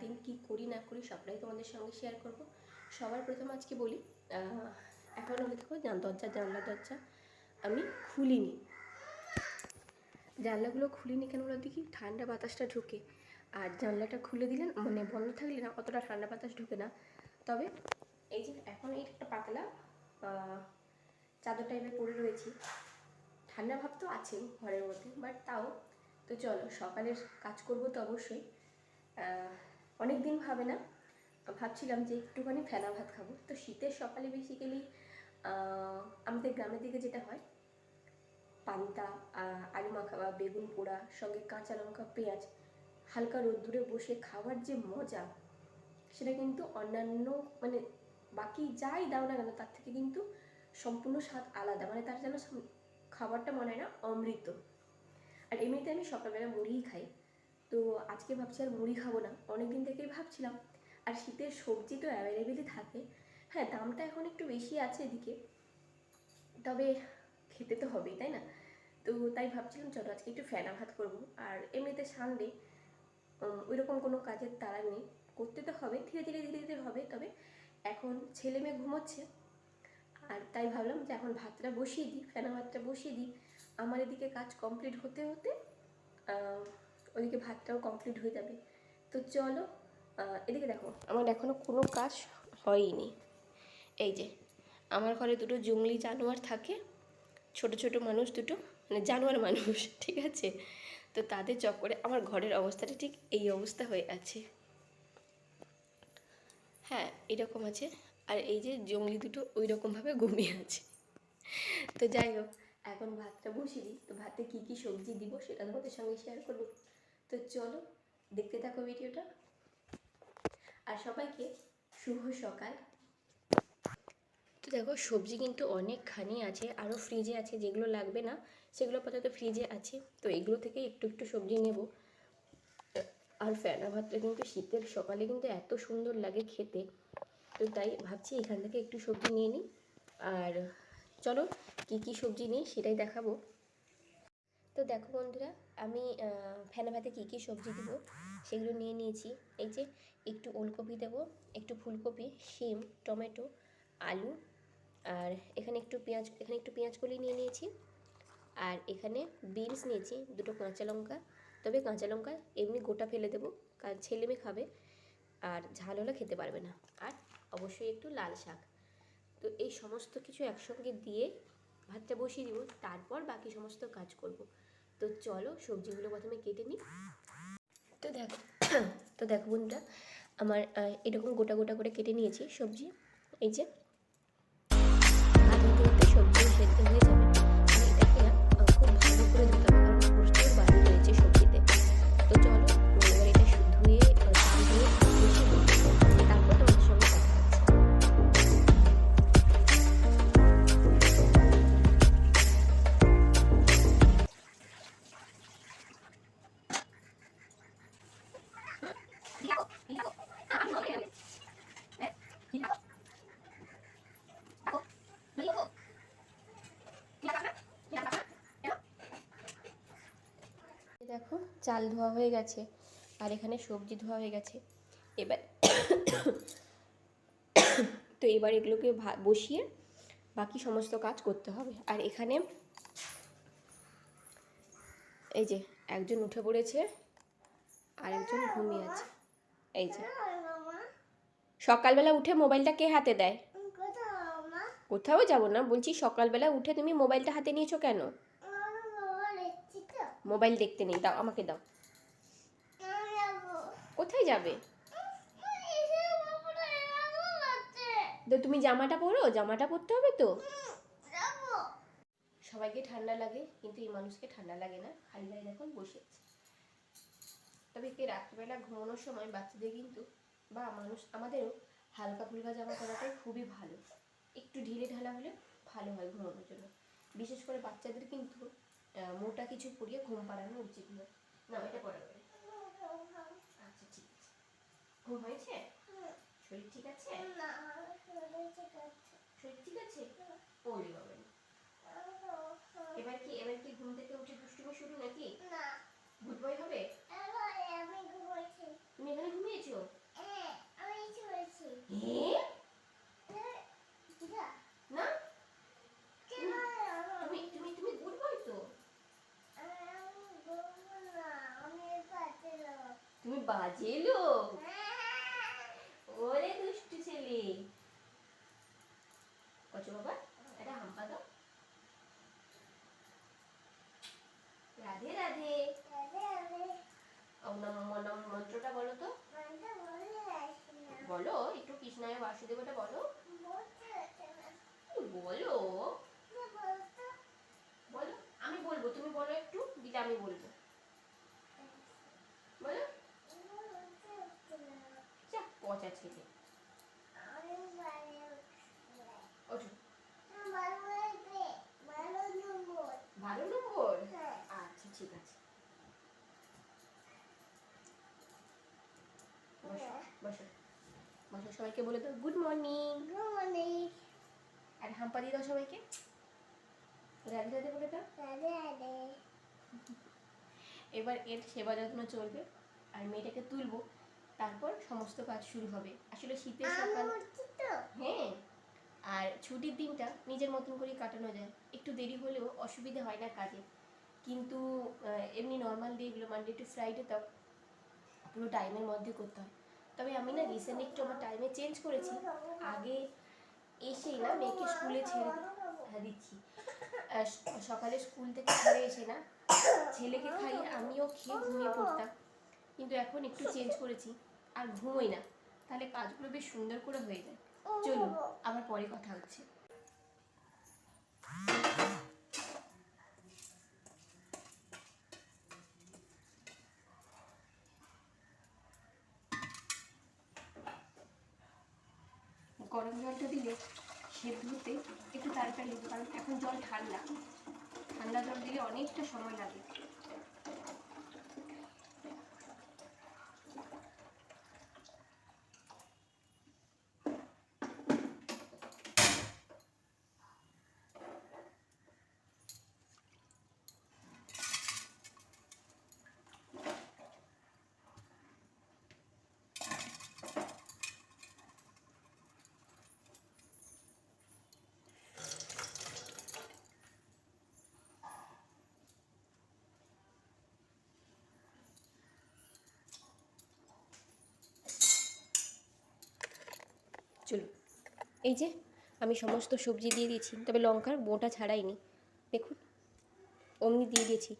সারাদিন কি করি না করি সবটাই তোমাদের সঙ্গে শেয়ার করব। সবার প্রথম আজকে বলি এখন হলে দেখো দরজা জানলা দরজা আমি খুলিনি। জানলাগুলো খুলিনি কেন বলো দেখি? ঠান্ডা বাতাসটা ঢোকে। আর জানলাটা খুলে দিলেন মানে বন্ধ থাকলে না অতটা ঠান্ডা বাতাস ঢোকে না। তবে এই যে এখন এই একটা পাতলা চাদর টাইপের পরে রয়েছি। ঠান্ডা ভাব তো আছেই ঘরের মধ্যে বাট তাও। তো চলো সকালের কাজ করব তো অবশ্যই। অনেক দিন ভাবে না ভাবছিলাম যে একটুখানি ফেনা ভাত খাব। তো শীতের সকালে বেসিক্যালি আমাদের গ্রামের দিকে যেটা হয়, পান্তা আলু মাখা বা বেগুন পোড়া, সঙ্গে কাঁচা লঙ্কা, পেঁয়াজ, হালকা রোদ্দুরে বসে খাওয়ার যে মজা, সেটা কিন্তু অন্যান্য মানে বাকি যাই দাও না কেন, তার থেকে কিন্তু সম্পূর্ণ স্বাদ আলাদা। মানে তার যেন খাবারটা মনে হয় না অমৃত। আর এমনিতে আমি সকালবেলা মুড়িই খাই। তো আজকে ভাবছি আর মুড়ি খাব না। অনেক দিন থেকেই ভাবছিলাম, আর শীতের সবজি তো অ্যাভেলেবেলই থাকে। হ্যাঁ দামটা এখন একটু বেশি আছে এদিকে। তবে খেতে তো হবেই, তাই না? তো তাই ভাবছিলাম, চলো আজকে একটু ফেনা ভাত করব। আর এমনিতে সানডে ওই রকম কোনো কাজের তাড়া নেই। করতে তো হবে, ধীরে ধীরে ধীরে ধীরে হবে। তবে এখন ছেলে মেয়ে ঘুমোচ্ছে, আর তাই ভাবলাম যে এখন ভাতটা বসিয়ে দিই, ফেনা ভাতটা বসিয়ে দিই। আমার এদিকে কাজ কমপ্লিট হতে হতে ওদিকে ভাতটাও কমপ্লিট হয়ে যাবে। তো চলো এদিকে দেখো, আমার এখনও কোনো কাজ হয়নি। এই যে, আমার ঘরে দুটো জঙ্গলি জানোয়ার থাকে, ছোট ছোট মানুষ দুটো মানে জানোয়ার মানুষ, ঠিক আছে? তো তাদের চক্করে আমার ঘরের অবস্থাটা ঠিক এই অবস্থা হয়ে আছে। হ্যাঁ এরকম আছে। আর এই যে জঙ্গলি দুটো ওই রকমভাবে ঘুমিয়ে আছে। তো যাই হোক, এখন ভাতটা বসিয়ে দিই। তো ভাতে কী কী সবজি দিব সেটা তোমাদের সঙ্গে শেয়ার করব। তো চলো দেখতে থাকো ভিডিওটা। আর সবাইকে শুভ সকাল। তো দেখো, সবজি কিন্তু অনেকখানি আছে আরও ফ্রিজে আছে, যেগুলো লাগবে না, সেগুলো আপাতত ফ্রিজে আছে। তো এগুলো থেকে একটু একটু সবজি নেব। আর ফেনা ভাতটা কিন্তু শীতের সকালে কিন্তু এত সুন্দর লাগে খেতে। তো তাই ভাবছি এখান থেকে একটু সবজি নিয়ে নিই। আর চলো, কি কি সবজি নিই সেটাই দেখাবো। তো দেখো বন্ধুরা আমি ফেনা ভাতে কী কী সবজি দেবো সেগুলো নিয়ে নিয়েছি। এই যে একটু ওলকপি দেবো, একটু ফুলকপি, শিম, টমেটো, আলু, আর এখানে একটু পেঁয়াজ, এখানে একটু পেঁয়াজ কলি নিয়ে নিয়েছি। আর এখানে বিনস নিয়েছি, দুটো কাঁচা লঙ্কা। তবে কাঁচা লঙ্কা এমনি গোটা ফেলে দেবো, কারণ ছেলে মেয়ে খাবে, আর ঝাল হলে খেতে পারবে না। আর অবশ্যই একটু লাল শাক। তো এই সমস্ত কিছু একসঙ্গে দিয়ে ভাতটা বসিয়ে দিব, তারপর বাকি সমস্ত কাজ করব। তো চলো সবজিগুলো প্রথমে কেটে নিই। তো দেখো। তো দেখো বন্ধুরা আমার এরকম গোটা গোটা করে কেটে নিয়েছি সবজি। এই যে চাল ধোয়া হয়ে গেছে আর এখানে সবজি ধোয়া হয়ে গেছে। এবার তো এবার এগুলোকে বসিয়ে বাকি সমস্ত কাজ করতে হবে। আর এখানে এই যে একজন উঠে পড়েছে আর একজন ঘুমিয়ে আছে। এই যে। সকালবেলা উঠে মোবাইলটা কে হাতে দেয়? কোথাও যাব না। বলছি সকালবেলা উঠে তুমি মোবাইলটা হাতে নিয়েছো কেন? মোবাইল দেখতে নেই, দাও, আমাকে দাও। কোথায় যাবে? তো তুমি জামাটা পরো, জামাটা পরতে হবে তো? সবাইকে ঠান্ডা লাগে, কিন্তু এই মানুষকে ঠান্ডা লাগে না। খালি গায়ে দেখুন বসে তবে কে রাত্রিবেলা ঘুমানোর সময় বাচ্চাদের কিন্তু, বা মানুষ, আমাদেরও হালকা ফুলকা জামা পরাটাই খুবই ভালো। একটু ঢিলে ঢালা হলে ভালো হয় ঘুমানোর জন্য। বিশেষ করে বাচ্চাদের কিন্তু মোটা কিছু পরিয়ে ঘুম পাড়ানো উচিত নয় না এটা পড়া করে আচ্ছা ঠিক আছে। ঘুম হয়েছে? শরীর ঠিক আছে? না শরীর ঠিক আছে। ঠিক বাবা এবার কি এবার কি ঘুম থেকে উঠে দুষ্টুমি শুরু নাকি? না। গুড বয় হবে? আমি ঘুমাচ্ছি। তুমি এখানে ঘুমিয়েছো? হ্যাঁ আমি শুয়েছি। হে যা না কেন তুমি তুমি তুমি গুড বয় তো আমি ঘুমবো না আমি পাচ্ছি না তুমি বাজে লোক। ওরে দুষ্টু ছেলে। কচু বাবা এটা হাম্পা দাও রাধে রাধে। নমঃ মন্ত্রটা বলো তো। বলো, একটু কৃষ্ণায় বাসুদেবটা বলো। বলো। বলো, আমি বলব, তুমি বলো একটু, দিলে আমি বলব বলো যা পচা ছেলে বারো নম্বর আচ্ছা ঠিক আছে। বসো বসো। বসো সবাইকে বলে দাও গুড মর্নিং। আর হাম্পা দিয়ে দাও সবাইকে। রাধে রাধে বলে দাও। এবার এর সেবা যত্ন চলবে আর মেয়েটাকে তুলবো। তারপর সমস্ত কাজ শুরু হবে। আসলে শীতের সকাল হ্যাঁ। আর ছুটির দিনটা নিজের মতন করে কাটানো যায়। একটু দেরি হলেও অসুবিধা হয় না কাজে। কিন্তু এমনি নর্মাল ডেগুলো মানডে টু ফ্রাইডে তো পুরো টাইমের মধ্যে করতে হয়। তবে আমি না রিসেন্ট একটু আমার টাইমে চেঞ্জ করেছি। আগে এসেই না মেয়েকে স্কুলে ছেড়ে হ্যাঁ দিচ্ছি। সকালে স্কুল থেকে ছেড়ে এসে না ছেলেকে খাইয়ে আমিও খেয়ে ঘুমিয়ে পড়তাম। কিন্তু এখন একটু চেঞ্জ করেছি। আর ঘুমোই না। তাহলে কাজগুলো বেশ সুন্দর করে হয়ে যায়। চলুন, আবার পরে কথা হচ্ছে। গরম জলটা দিলে সেদ্ধ হতে একটু তাড়াতাড়ি হবে কারণ এখন জল ঠান্ডা। ঠান্ডা জল দিলে অনেকটা সময় লাগে। চলুন। এই যে, আমি সমস্ত সবজি দিয়ে দিয়েছি, তবে লঙ্কার বোঁটা ছাড়াইনি। দেখুন, অমনি দিয়ে দিয়েছি।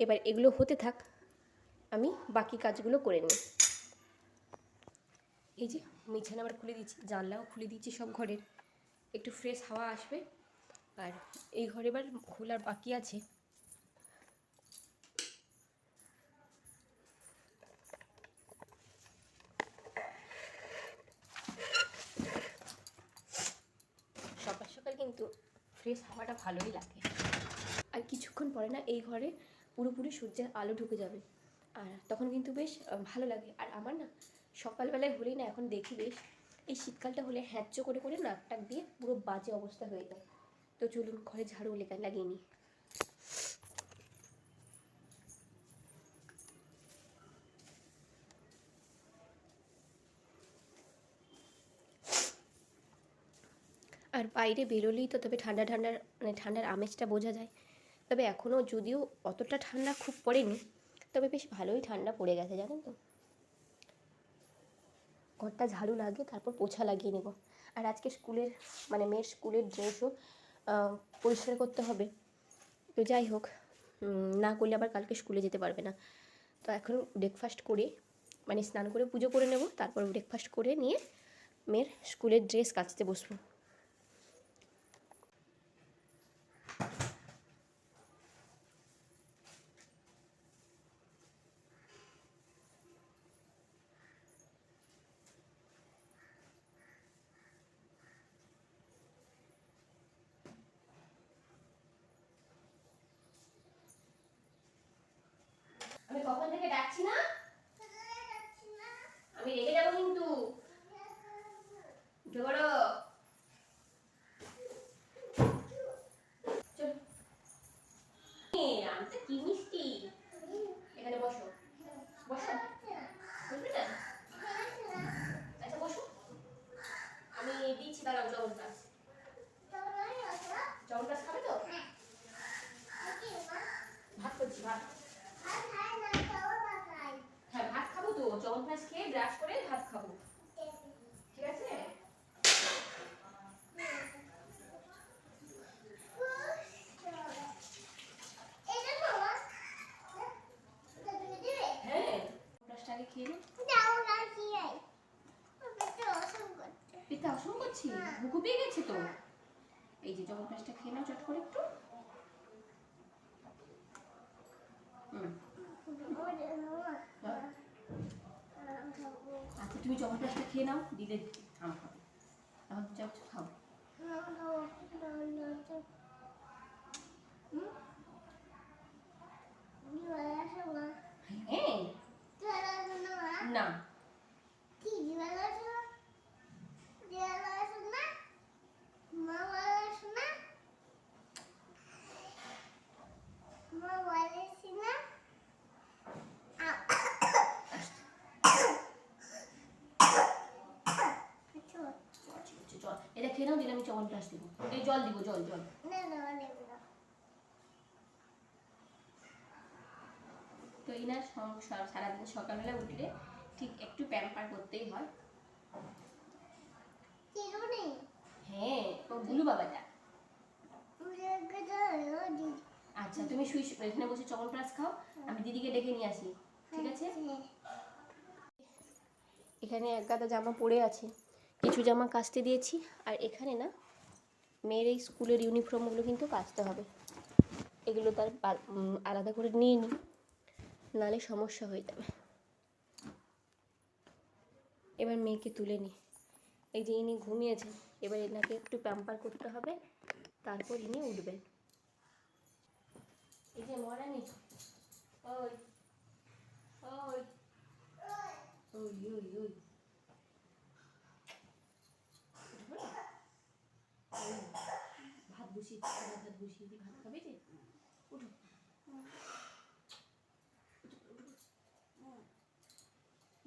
এবার এগুলো হতে থাক, আমি বাকি কাজগুলো করে নিই এই যে, বিছানা আবার খুলে দিচ্ছি জানলাও খুলে দিচ্ছি সব ঘরের একটু ফ্রেশ হাওয়া আসবে, আর এই ঘরে এবার খোলার বাকি আছে সকাল সকাল কিন্তু ফ্রেশ হাওয়াটা ভালোই লাগে। আর কিছুক্ষণ পরে না এই ঘরে পুরোপুরি সূর্যের আলো ঢুকে যাবে। আর তখন কিন্তু বেশ ভালো লাগে। আর আমার না সকালবেলায় হলেই না এখন দেখি বেশ, এই শীতকালটা হলে হ্যাঁচো করে করে নাক টাক দিয়ে পুরো বাজে অবস্থা হয়ে যায়। তো চলুন ঘরে ঝাড়ু লেখা লাগিয়ে নিই। আর বাইরে বেরোলেই তো তবে ঠান্ডা ঠান্ডার মানে ঠান্ডার আমেজটা বোঝা যায়। তবে এখনও যদিও অতটা ঠান্ডা খুব পড়েনি, তবে বেশ ভালোই ঠান্ডা পড়ে গেছে, জানেন তো। ঘরটা ঝাড়ু লাগিয়ে তারপর পোছা লাগিয়ে নেব। আর আজকে স্কুলের মানে মেয়ের স্কুলের ড্রেসও পরিষ্কার করতে হবে। তো যাই হোক না করলে আবার কালকে স্কুলে যেতে পারবে না। তো এখন ব্রেকফাস্ট করে মানে স্নান করে পুজো করে নেব, তারপর ব্রেকফাস্ট করে নিয়ে মেয়ের স্কুলের ড্রেস কাচতে বসবো। থেকে ডাকছি না আমি রেগে যাব কিন্তু চবনপ্রাশ খেয়ে ব্রাশ করে ভাত খাব ঠিক আছে এটা মামা এটা তুমি দিবে হ্যাঁ ব্রাশটা আগে খেয়ে নে দাও না কি আই এটা অসম করতে পেতে অসম করছি বুকু পেয়ে গেছে তো এই যে চবনপ্রাশটা খেয়ে নাও চট করে একটু হুম ওরে মামা হ্যাঁ। আম খাব তুমি চবনপ্রাশটা খেয়ে নাও দিলে আম খাবে। এখন যাও খাও। না না হ্যাঁ। না। কি দিওয়ালা সমা দিওয়ালা সমা মামা সমা মামা বলে সিনা আচ্ছা আচ্ছা, আচ্ছা, জল এটা খেয়ে নাও দিলে আমি চবনপ্রাশ দেবো। এই জল দিব জল জল। তো এই না সংসার সারাদিন সকালবেলা উঠলে ঠিক একটু প্যাম্পার করতেই হয়। হ্যাঁ ও বুলু বাবাটা। আচ্ছা তুমি শুই এখানে বসে চবনপ্রাশ খাও আমি দিদিকে ডেকে নিয়ে আসি ঠিক আছে? এখানে এক গাদা জামা পড়ে আছে। কিছু জামা কাচতে দিয়েছি। আর এখানে না, মেয়ের এই স্কুলের ইউনিফর্মগুলো কিন্তু কাচতে হবে। এগুলো তার আলাদা করে নিয়ে নিই নালে সমস্যা হয়ে যাবে। এবার মেয়েকে তুলে নিই এই যে ইনি ঘুমিয়েছেন, এবার এনাকে একটু প্যাম্পার করতে হবে, তারপর ইনি উঠবেন। এই যে মরানি, ওই ওই ওই ওই ওই ভাত বসিয়ে ভাত বসিয়ে দিই ভাত খাবে যে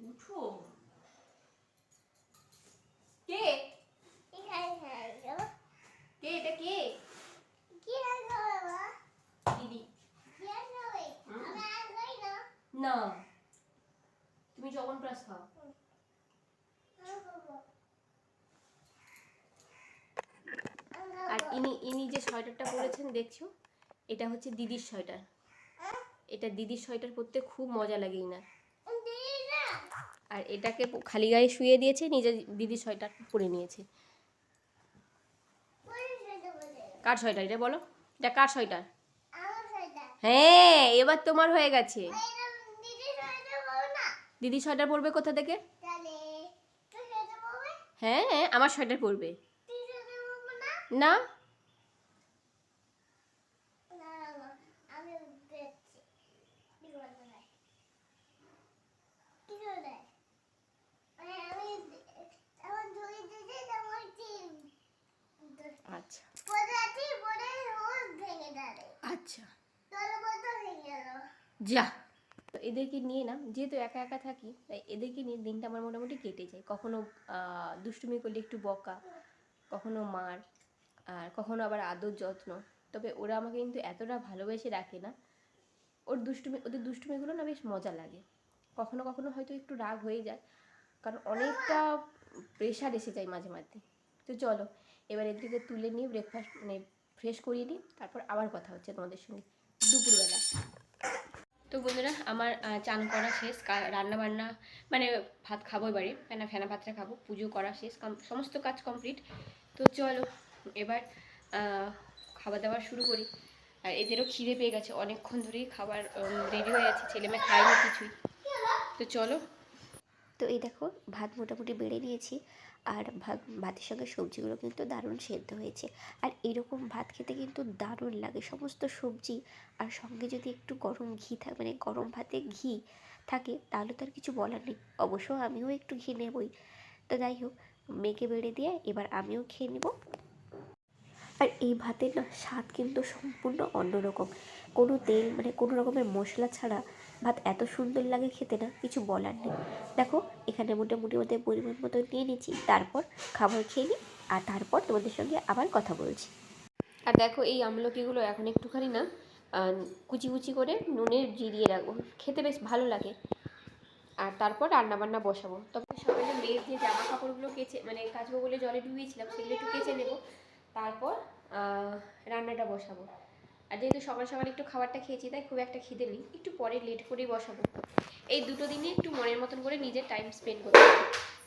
উঠো উঠো কে কি এটা কে দিদি না না তুমি চবন প্রাস খাও আমি খাব আর ইনি ইনি যে সোয়েটারটা পরেছেন, দেখছ? এটা হচ্ছে দিদির সোয়েটার। এটা দিদির সোয়েটার পরতে খুব মজা লাগে ইনার। আর এটাকে খালি গায়ে শুয়ে দিয়েছে নিজে দিদির সোয়েটার পরে নিয়েছে। কার সোয়েটার এটা বলো? এটা কার সোয়েটার? হ্যাঁ এবার তোমার হয়ে গেছে। দিদি সোয়েটার পরবে কোথা থেকে? হ্যাঁ আমার সোয়েটার পরবে। না না আমি দেখছি কি করতে হয় কি করে দেয় মানে আমি আমার দুই দিদি আমার টিম আচ্ছা পরে আছি পরে রোজ ভেঙে দাঁড়ে আচ্ছা। যা। তো এদেরকে নিয়ে না যেহেতু একা একা থাকি তাই এদেরকে নিয়ে দিনটা আমার মোটামুটি কেটে যায়। কখনো দুষ্টুমি করলে একটু বকা কখনো মার আর কখনো আবার আদর যত্ন। তবে ওরা আমাকে কিন্তু এতটা ভালোবেসে রাখে না। ওর দুষ্টুমি ওদের দুষ্টুমিগুলো না বেশ মজা লাগে। কখনো কখনো হয়তো একটু রাগ হয়ে যায় কারণ অনেকটা প্রেশার এসে যায় মাঝে মাঝে তো চলো এবার এদিকে তুলে নিয়ে ব্রেকফাস্ট মানে ফ্রেশ করিয়ে নিই, তারপর আবার কথা হচ্ছে তোমাদের সঙ্গে দুপুরবেলা। তো বন্ধুরা, আমার চান করা শেষ রান্না বান্না মানে ভাত খাব এবারে ফেনা ফেনা ভাতটা খাব, পুজো করা শেষ সমস্ত কাজ কমপ্লিট তো চলো, এবার খাওয়া দাওয়া শুরু করি। আর এদেরও খিদে পেয়ে গেছে, অনেকক্ষণ ধরেই খাবার রেডি হয়ে আছে ছেলে মেয়ে খায়নি কিছুই। তো চলো। তো এই দেখো, ভাত মোটামুটি বেড়ে নিয়েছি। আর ভাত, ভাতের সঙ্গে সবজিগুলো কিন্তু দারুণ সেদ্ধ হয়েছে। আর এরকম ভাত খেতে কিন্তু দারুণ লাগে। সমস্ত সবজি আর সঙ্গে যদি একটু গরম ঘি থাকে মানে গরম ভাতে ঘি থাকে, তাহলে তো আর কিছু বলার নেই। অবশ্য আমিও একটু ঘি নেবই। তো যাই হোক, মেয়েকে বেড়ে দিয়ে এবার আমিও খেয়ে নেব। আর এই ভাতের না স্বাদ কিন্তু সম্পূর্ণ অন্যরকম। কোনো তেল মানে কোনো রকমের মশলা ছাড়া ভাত এত সুন্দর লাগে খেতে না, কিছু বলার নেই। দেখো, এখানে মোটামুটি ওদের পরিমাণ মতো নিয়ে নিচ্ছি, তারপর খাবার খেয়ে নিই, আর তারপর তোমাদের সঙ্গে আবার কথা বলছি। আর দেখো, এই আমলকিগুলো এখন একটুখানি না কুচি কুচি করে নুনে জিরিয়ে রাখব, খেতে বেশ ভালো লাগে। আর তারপর রান্না বান্না বসাবো। তবে সকালে মেয়ের যে জামা কাপড়গুলো কেচে মানে কাচবো বলে জলে ডুবিয়েছিলাম, সেগুলো একটু কেচে নেব। তারপর রান্নাটা বসাবো। আর যেহেতু সকাল সকাল একটু খাবারটা খেয়েছি, তাই খুব একটা খিদে নেই। একটু পরে লেট করেই বসাবো। এই দুটো দিনে একটু মনের মতন করে নিজের টাইম স্পেন্ড করতে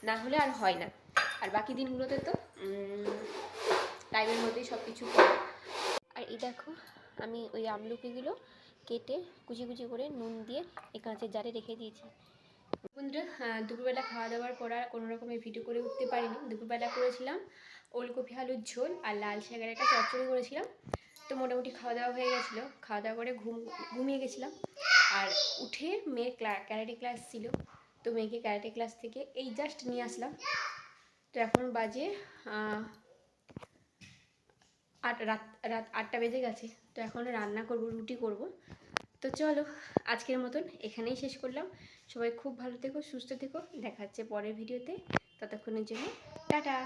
না হলে আর হয় না। আর বাকি দিনগুলোতে তো টাইমের মধ্যেই সব কিছু করো আর এই দেখো, আমি ওই আমলকিগুলো কেটে কুচি কুচি করে নুন দিয়ে এই কাঁচের জারে রেখে দিয়েছি। বন্ধুরা দুপুরবেলা খাওয়া দাওয়ার পর আর কোনো রকমের ভিডিও করে উঠতে পারিনি। দুপুরবেলা করেছিলাম ওলকপি, আলুর ঝোল আর লাল শাকের একটা চচ্চড়ি করেছিলাম। তো মোটামুটি খাওয়া দাওয়া হয়ে গেছিল। খাওয়া দাওয়া করে ঘুম, ঘুমিয়ে গেছিলাম। আর উঠে মেয়ের ক্যারাটে ক্লাস ছিল। তো মেয়েকে ক্যারাটে ক্লাস থেকে এই জাস্ট নিয়ে আসলাম। তো এখন বাজে আট, রাত রাত আটটা বেজে গেছে। তো এখন রান্না করব, রুটি করব। তো চলো, আজকের মতন এখানেই শেষ করলাম। সবাই খুব ভালো থেকো, সুস্থ থেকো। দেখা হচ্ছে পরের ভিডিওতে। ততক্ষণের জন্য, টাটা!